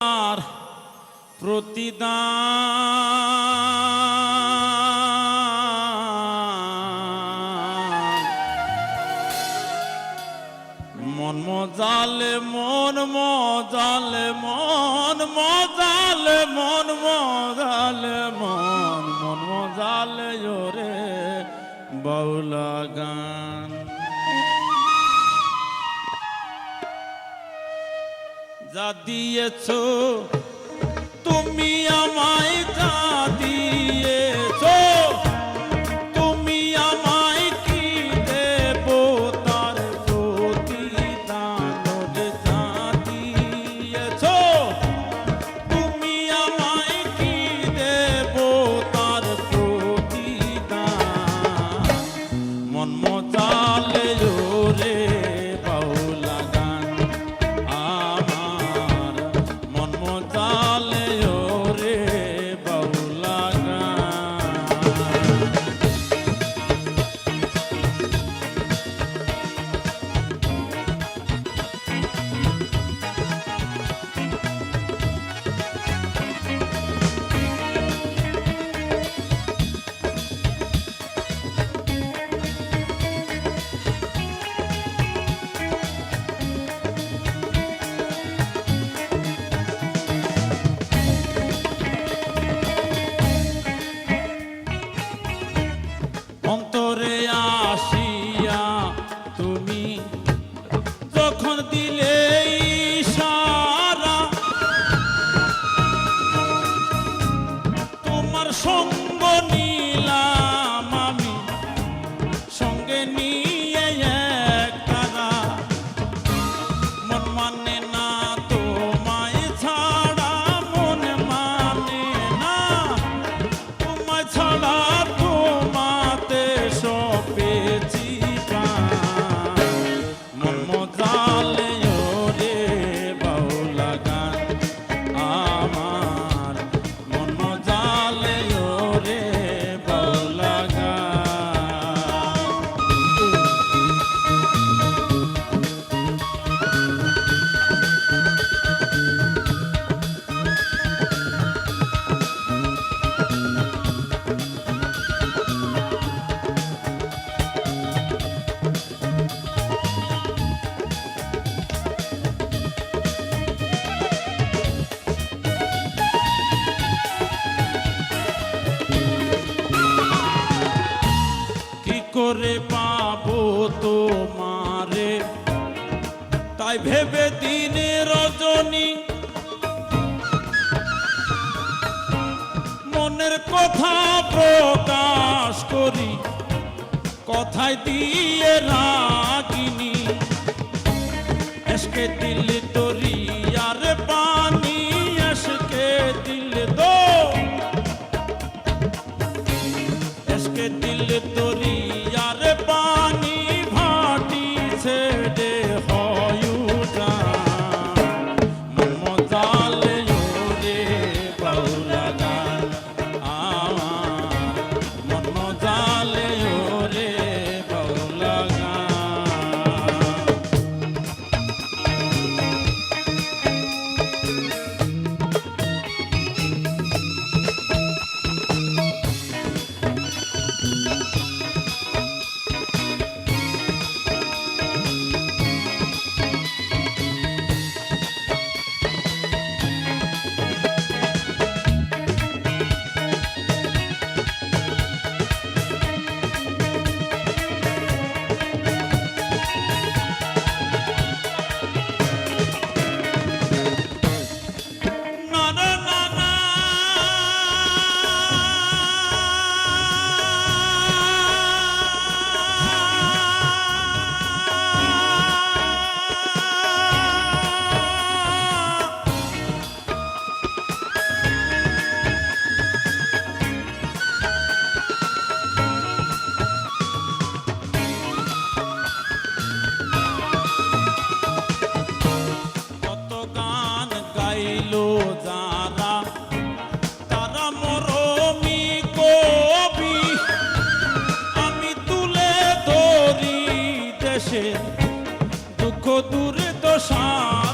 আর প্রতিদান। মন মজালে মন মজালে মন মজালে মন মজালে মন মন মজালে জোরে বাউলা গান। যা দিয়েছ অন্তরে করে পাবো তোমারে। তাই ভেবে দিনে রজনী মনের কথা প্রকাশ করি কথায় দিয়ে রাখ দেশে দুঃখ তো সাম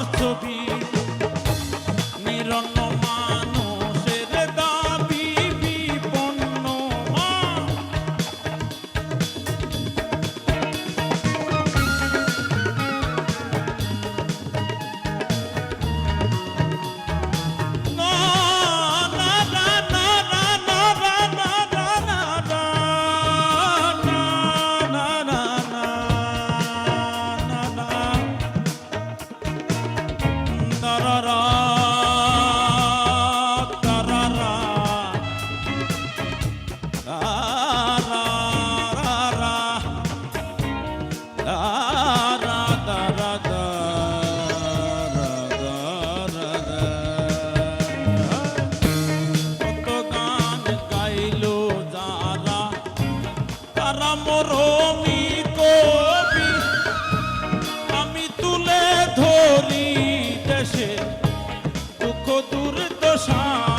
দূর দশা।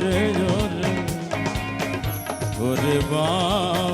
জোরে জোরে ওরে বাউ